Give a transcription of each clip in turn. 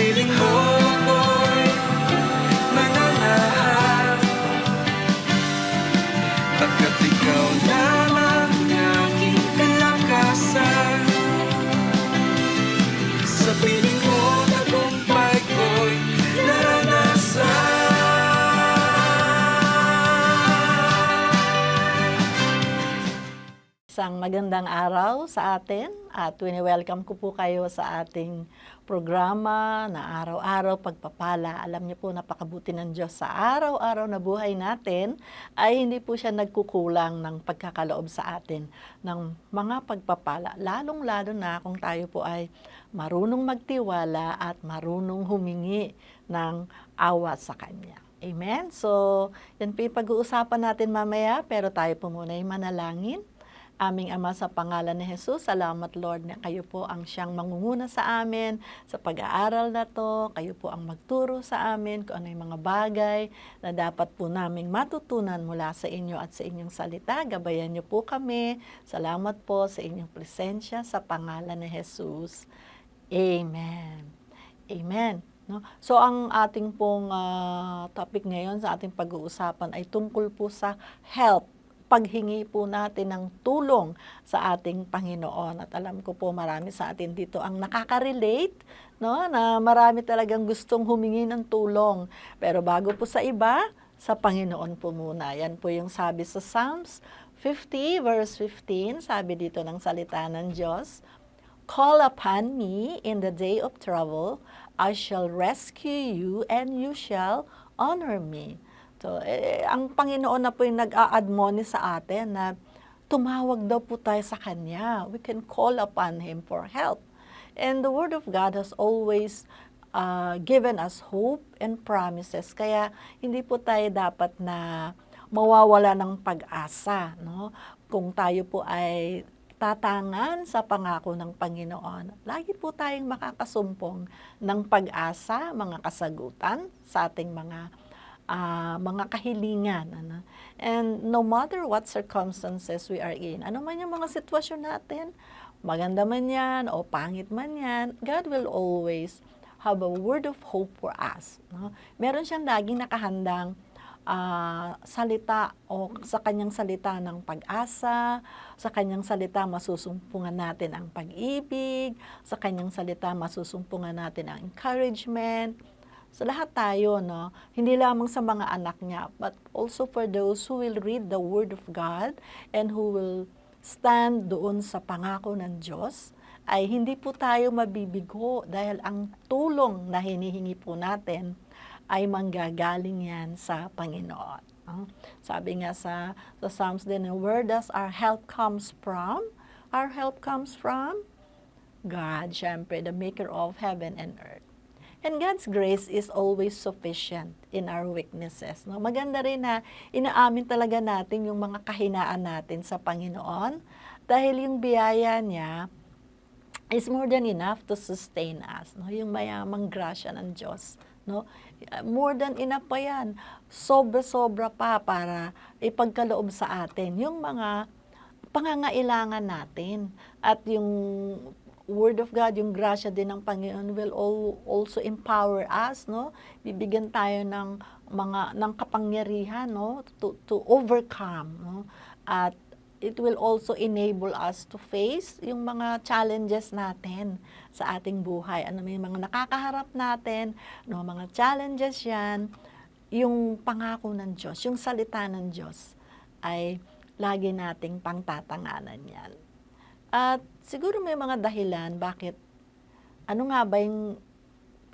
piling mo ako'y mananahan Pagkat ikaw lamang ang aking kalakasan. Sa piling mo ko'y naranasan. Isang magandang araw sa atin at wini-welcome ko po kayo sa ating programa na araw-araw pagpapala. Alam niyo po napakabuti ng Diyos sa araw-araw na buhay natin ay hindi po siya nagkukulang ng pagkakaloob sa atin ng mga pagpapala. Lalong-lalo na kung tayo po ay marunong magtiwala at marunong humingi ng awa sa Kanya. Amen? So, yan po yung pag-uusapan natin mamaya, pero tayo po muna ay manalangin. Aming Ama sa pangalan ni Jesus, salamat Lord na kayo po ang siyang mangunguna sa amin sa pag-aaral na to. Kayo po ang magturo sa amin kung ano yung mga bagay na dapat po naming matutunan mula sa inyo at sa inyong salita. Gabayan niyo po kami. Salamat po sa inyong presensya sa pangalan ni Jesus. Amen. Amen. No? So ang ating pong ah, topic ngayon sa ating pag-uusapan ay tungkol po sa help paghingi po natin ng tulong sa ating Panginoon. At alam ko po marami sa atin dito ang nakaka-relate, no? na marami talagang gustong humingi ng tulong. Pero bago po sa iba, sa Panginoon po muna. Yan po yung sabi sa Psalms 50 verse 15, sabi dito ng salita ng Diyos, Call upon me in the day of trouble, I shall rescue you and you shall honor me. So, eh, ang Panginoon na po yung nag-a-admonish sa atin na tumawag daw po tayo sa Kanya. We can call upon Him for help. And the Word of God has always uh, given us hope and promises. Kaya hindi po tayo dapat na mawawala ng pag-asa. No? Kung tayo po ay tatangan sa pangako ng Panginoon. Lagi po tayong makakasumpong ng pag-asa, mga kasagutan sa ating mga ah, mga kahilingan. Ano? And no matter what circumstances we are in, ano man yung mga sitwasyon natin, maganda man yan o pangit man yan, God will always have a word of hope for us. No? Meron siyang laging nakahandang ah, salita o sa kanyang salita ng pag-asa, sa kanyang salita masusumpungan natin ang pag-ibig, sa kanyang salita masusumpungan natin ang encouragement, sa lahat tayo, no? Hindi lamang sa mga anak niya, but also for those who will read the Word of God and who will stand doon sa pangako ng Diyos, ay hindi po tayo mabibigo dahil ang tulong na hinihingi po natin ay manggagaling yan sa Panginoon. no? Sabi nga sa, sa Psalms din, where does our help comes from? Our help comes from God, syempre, the maker of heaven and earth. And God's grace is always sufficient in our weaknesses. No? Maganda rin na inaamin talaga natin yung mga kahinaan natin sa Panginoon dahil yung biyaya niya is more than enough to sustain us. No? Yung mayamang grasya ng Diyos. No? More than enough pa yan. Sobra-sobra pa para ipagkaloob sa atin yung mga pangangailangan natin. At yung Word of God, yung grasya din ng Panginoon will all, also empower us, no? Bibigyan tayo ng mga ng kapangyarihan, no? To to overcome, no? At it will also enable us to face yung mga challenges natin sa ating buhay. Ano may mga nakakaharap natin, no, mga challenges 'yan, yung pangako ng Diyos, yung salita ng Diyos ay lagi nating pangtatanganan 'yan. At siguro may mga dahilan bakit ano nga ba yung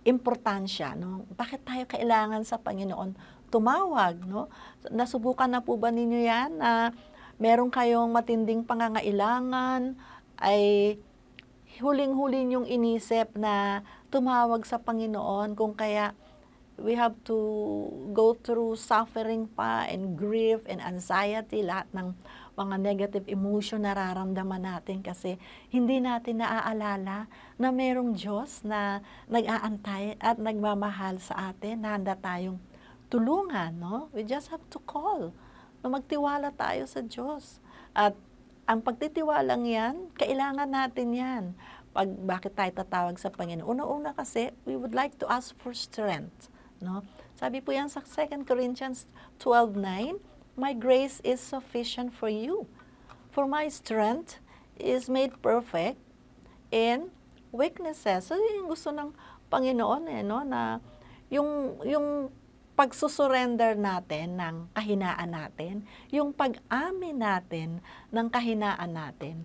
importansya, no? Bakit tayo kailangan sa Panginoon tumawag, no? Nasubukan na po ba ninyo 'yan na meron kayong matinding pangangailangan ay huling-huli yung inisip na tumawag sa Panginoon kung kaya we have to go through suffering pa and grief and anxiety, lahat ng mga negative emotion nararamdaman natin kasi hindi natin naaalala na merong Diyos na nag-aantay at nagmamahal sa atin, na handa tayong tulungan, no? We just have to call, na magtiwala tayo sa Diyos. At ang pagtitiwalang yan, kailangan natin yan pag bakit tayo tatawag sa Panginoon. Una-una kasi, we would like to ask for strength. No? Sabi po yan sa 2 Corinthians 12.9, My grace is sufficient for you. For my strength is made perfect in weaknesses. So, yun yung gusto ng Panginoon eh, no? na yung, yung pagsusurrender natin ng kahinaan natin, yung pag-amin natin ng kahinaan natin,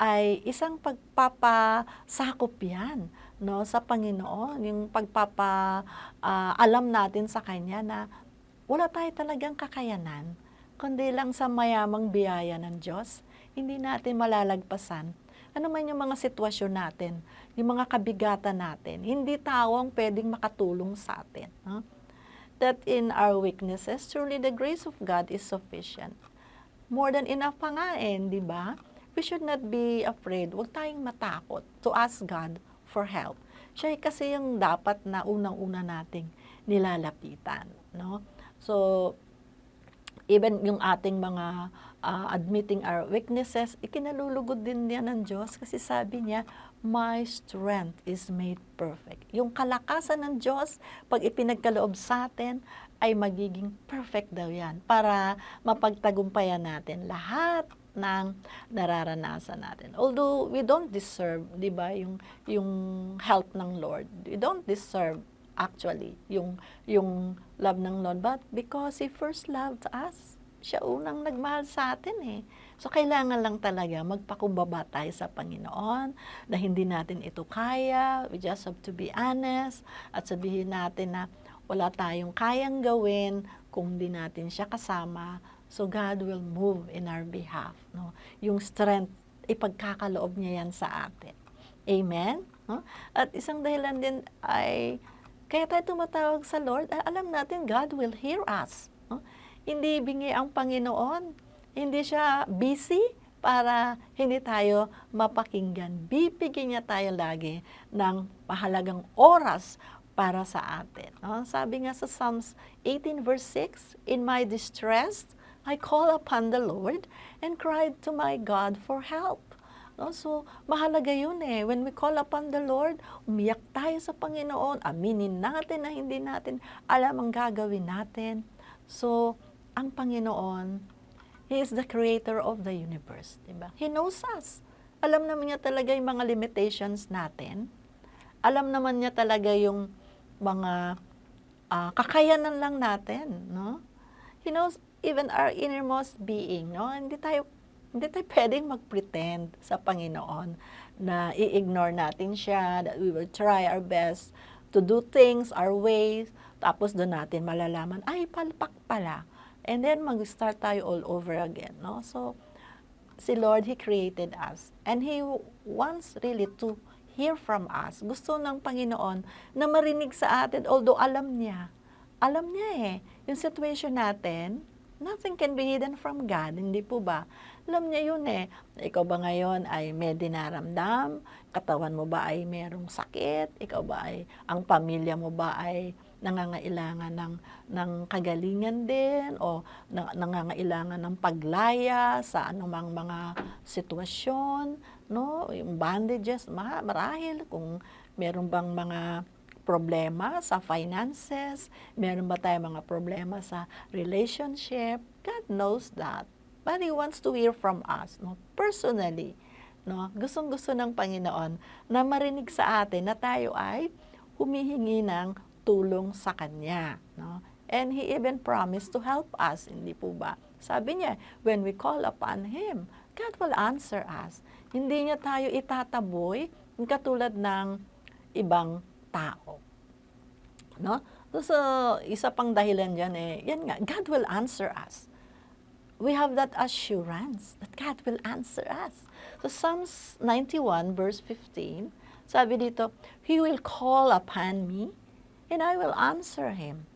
ay isang pagpapasakop yan no, sa Panginoon. Yung pagpapa ah, alam natin sa Kanya na wala tayo talagang kakayanan, kundi lang sa mayamang biyaya ng Diyos, hindi natin malalagpasan. Ano man yung mga sitwasyon natin, yung mga kabigatan natin, hindi tawang pwedeng makatulong sa atin. no? That in our weaknesses, truly the grace of God is sufficient. More than enough pa nga eh, di ba? We should not be afraid. Huwag tayong matakot to ask God for help. Siya kasi yung dapat na unang-una nating nilalapitan. No? So, even yung ating mga ah, admitting our weaknesses, ikinalulugod din niya ng Diyos kasi sabi niya, My strength is made perfect. Yung kalakasan ng Diyos, pag ipinagkaloob sa atin, ay magiging perfect daw yan para mapagtagumpayan natin lahat ng nararanasan natin. Although we don't deserve, 'di ba, yung yung help ng Lord. We don't deserve actually yung yung love ng Lord but because he first loved us. Siya unang nagmahal sa atin eh. So kailangan lang talaga magpakumbaba tayo sa Panginoon na hindi natin ito kaya. We just have to be honest at sabihin natin na wala tayong kayang gawin kung hindi natin siya kasama. So God will move in our behalf. No? Yung strength, ipagkakaloob niya yan sa atin. Amen? No? At isang dahilan din ay, kaya tayo tumatawag sa Lord, alam natin God will hear us. Hindi bingi ang Panginoon. Hindi siya busy para hindi tayo mapakinggan. Bibigyan niya tayo lagi ng mahalagang oras para sa atin. No? Sabi nga sa Psalms 18 verse 6, In my distress, I call upon the Lord and cried to my God for help. No? So, mahalaga yun eh. When we call upon the Lord, umiyak tayo sa Panginoon, aminin natin na hindi natin alam ang gagawin natin. So, ang Panginoon, He is the creator of the universe. Diba? He knows us. Alam naman niya talaga yung mga limitations natin. Alam naman niya talaga yung mga ah, kakayanan lang natin, no? He knows even our innermost being, no? Hindi tayo hindi tayo pwedeng mag-pretend sa Panginoon na i-ignore natin siya, that we will try our best to do things our ways, tapos doon natin malalaman, ay, palpak pala. And then mag-start tayo all over again, no? So, si Lord, He created us. And He wants really to hear from us. Gusto ng Panginoon na marinig sa atin, although alam niya. Alam niya eh, yung situation natin, nothing can be hidden from God, hindi po ba? Alam niya yun eh. Ikaw ba ngayon ay may dinaramdam? Katawan mo ba ay merong sakit? Ikaw ba ay, ang pamilya mo ba ay nangangailangan ng, ng kagalingan din? O na, nangangailangan ng paglaya sa anumang mga sitwasyon? No? Yung bandages, ma- marahil kung meron bang mga problema sa finances, meron ba tayong mga problema sa relationship, God knows that. But He wants to hear from us, no? personally. No? Gustong-gusto ng Panginoon na marinig sa atin na tayo ay humihingi ng tulong sa Kanya. No? And He even promised to help us, hindi po ba? Sabi niya, when we call upon Him, God will answer us. Hindi niya tayo itataboy katulad ng ibang tao. No? So, so, isa pang dahilan dyan eh, yan nga, God will answer us. We have that assurance that God will answer us. So Psalms 91 verse 15, sabi dito, He will call upon me and I will answer him.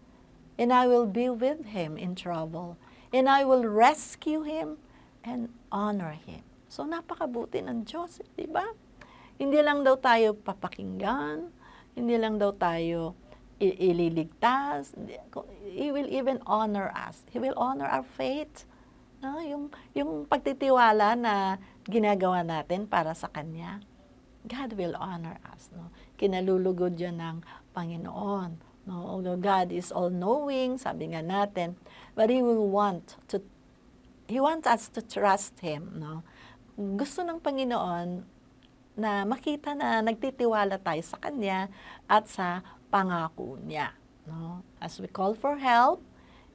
And I will be with him in trouble. And I will rescue him and honor him. So napakabuti ng Diyos, di ba? Hindi lang daw tayo papakinggan, hindi lang daw tayo ililigtas. He will even honor us. He will honor our faith. No? Yung, yung pagtitiwala na ginagawa natin para sa Kanya. God will honor us. No? Kinalulugod yan ng Panginoon. No? Although God is all-knowing, sabi nga natin, but He will want to, He wants us to trust Him. No? Gusto ng Panginoon na makita na nagtitiwala tayo sa Kanya at sa pangako Niya. No? As we call for help,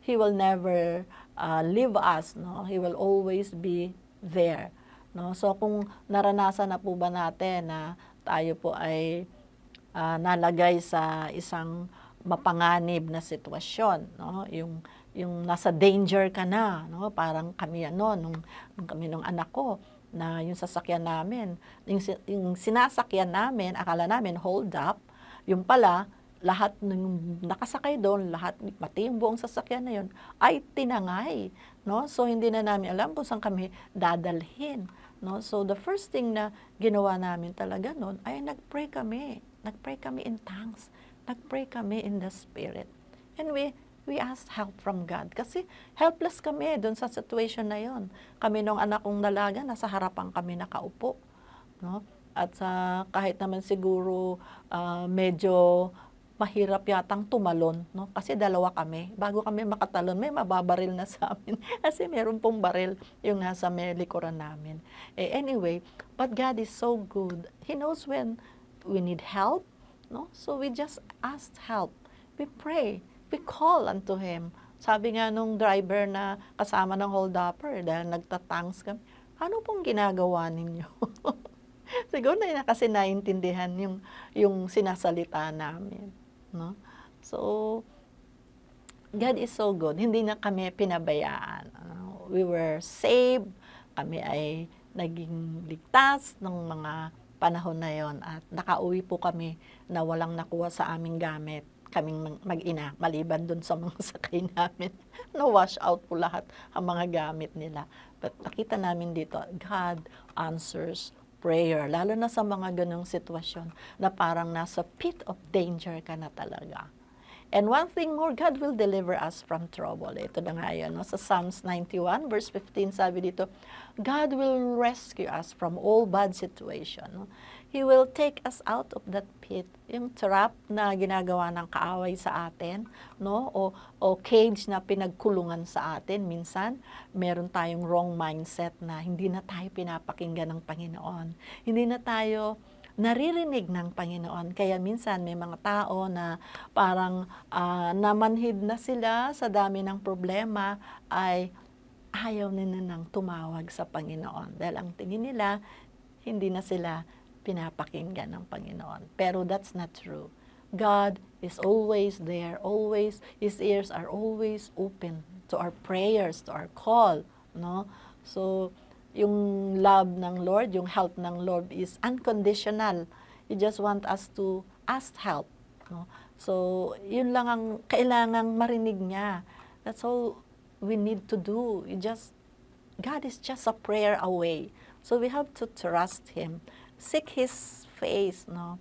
He will never uh, leave us. No? He will always be there. No? So kung naranasan na po ba natin na tayo po ay ah, nalagay sa isang mapanganib na sitwasyon, no? Yung yung nasa danger ka na, no? Parang kami ano nung, nung kami nung anak ko na yung sasakyan namin, yung, yung sinasakyan namin, akala namin hold up, yung pala lahat ng nakasakay doon, lahat, pati yung buong sasakyan na yun, ay tinangay. No? So, hindi na namin alam kung saan kami dadalhin. No? So, the first thing na ginawa namin talaga noon ay nag-pray kami. Nag-pray kami in tongues. Nag-pray kami in the Spirit. And we, we asked help from God. Kasi helpless kami doon sa situation na yon. Kami nung anak kong dalaga, nasa harapan kami nakaupo. No? At sa kahit naman siguro ah, medyo mahirap yatang tumalon, no? Kasi dalawa kami. Bago kami makatalon, may mababaril na sa amin. Kasi meron pong baril yung nasa may likuran namin. Eh, anyway, but God is so good. He knows when we need help, no? So we just asked help. We pray. We call unto Him. Sabi nga nung driver na kasama ng hold-upper, dahil nagtatangs kami, ano pong ginagawa ninyo? Siguro na kasi naintindihan yung, yung sinasalita namin. No? So, God is so good. Hindi na kami pinabayaan. Ano, we were saved. Kami ay naging ligtas ng mga panahon na yon at nakauwi po kami na walang nakuha sa aming gamit kaming mag- mag-ina, maliban dun sa mga sakay namin. Na-wash out po lahat ang mga gamit nila. But nakita namin dito, God answers prayer. Lalo na sa mga ganong sitwasyon na parang nasa pit of danger ka na talaga. And one thing more, God will deliver us from trouble. Ito na nga yun, no? sa Psalms 91, verse 15, sabi dito, God will rescue us from all bad situation. No? He will take us out of that pit. Yung trap na ginagawa ng kaaway sa atin, no? O, o cage na pinagkulungan sa atin. Minsan, meron tayong wrong mindset na hindi na tayo pinapakinggan ng Panginoon. Hindi na tayo naririnig ng Panginoon. Kaya minsan may mga tao na parang ah, namanhid na sila sa dami ng problema ay ayaw nila nang tumawag sa Panginoon. Dahil ang tingin nila, hindi na sila pinapakinggan ng Panginoon. Pero that's not true. God is always there, always, His ears are always open to our prayers, to our call, no? So, yung love ng Lord, yung help ng Lord is unconditional. He just want us to ask help, no? So, yun lang ang kailangang marinig niya. That's all we need to do. You just God is just a prayer away. So we have to trust Him. Seek His face, no?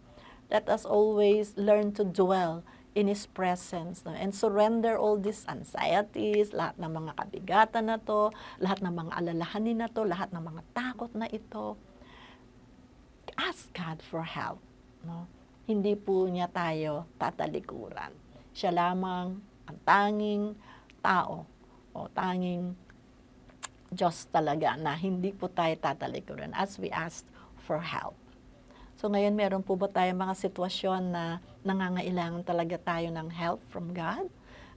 Let us always learn to dwell in His presence no? and surrender all these anxieties, lahat ng mga kabigatan na to, lahat ng mga alalahanin na to, lahat ng mga takot na ito. Ask God for help. No? Hindi po niya tayo tatalikuran. Siya lamang ang tanging tao o tanging Diyos talaga na hindi po tayo tatalikuran as we ask for help. So ngayon meron po ba tayong mga sitwasyon na nangangailangan talaga tayo ng help from God?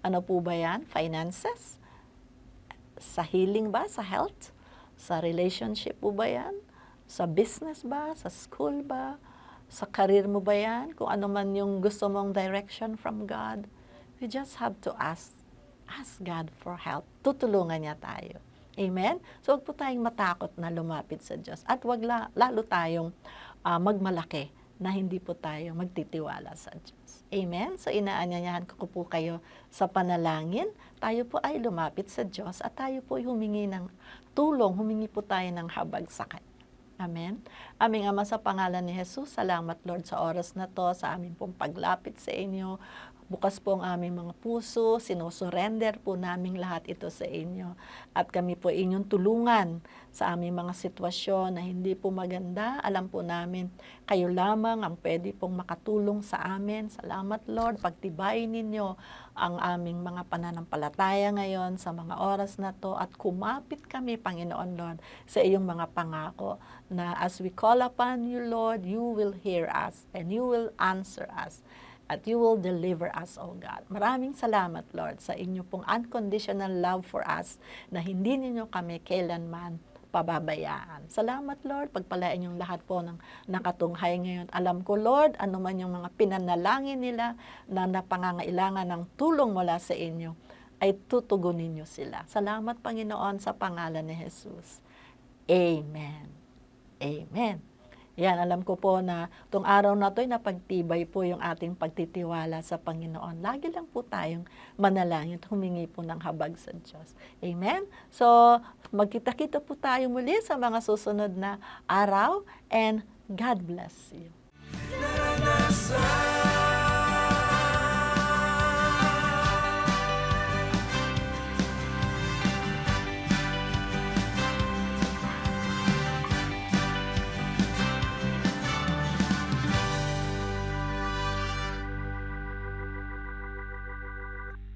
Ano po ba yan? Finances? Sa healing ba? Sa health? Sa relationship po ba yan? Sa business ba? Sa school ba? Sa career mo ba yan? Kung ano man yung gusto mong direction from God. We just have to ask. Ask God for help. Tutulungan niya tayo. Amen? So, huwag po tayong matakot na lumapit sa Diyos. At wag la, lalo tayong ah, magmalaki na hindi po tayo magtitiwala sa Diyos. Amen? So, inaanyayahan ko po kayo sa panalangin. Tayo po ay lumapit sa Diyos at tayo po ay humingi ng tulong. Humingi po tayo ng habag sa Kanya. Amen. Aming Ama sa pangalan ni Jesus, salamat Lord sa oras na to, sa aming pong paglapit sa inyo. bukas po ang aming mga puso, sinusurrender po namin lahat ito sa inyo. At kami po inyong tulungan sa aming mga sitwasyon na hindi po maganda. Alam po namin, kayo lamang ang pwede pong makatulong sa amin. Salamat Lord, pagtibayin ninyo ang aming mga pananampalataya ngayon sa mga oras na to at kumapit kami, Panginoon Lord, sa iyong mga pangako na as we call upon you, Lord, you will hear us and you will answer us at you will deliver us, O God. Maraming salamat, Lord, sa inyo pong unconditional love for us na hindi ninyo kami kailanman pababayaan. Salamat, Lord. Pagpalain yung lahat po ng nakatunghay ngayon. Alam ko, Lord, ano man yung mga pinanalangin nila na napangangailangan ng tulong mula sa inyo, ay tutugunin niyo sila. Salamat, Panginoon, sa pangalan ni Jesus. Amen. Amen. Yan, alam ko po na itong araw na to ay napagtibay po yung ating pagtitiwala sa Panginoon. Lagi lang po tayong manalangin at humingi po ng habag sa Diyos. Amen? So, magkita-kita po tayo muli sa mga susunod na araw and God bless you.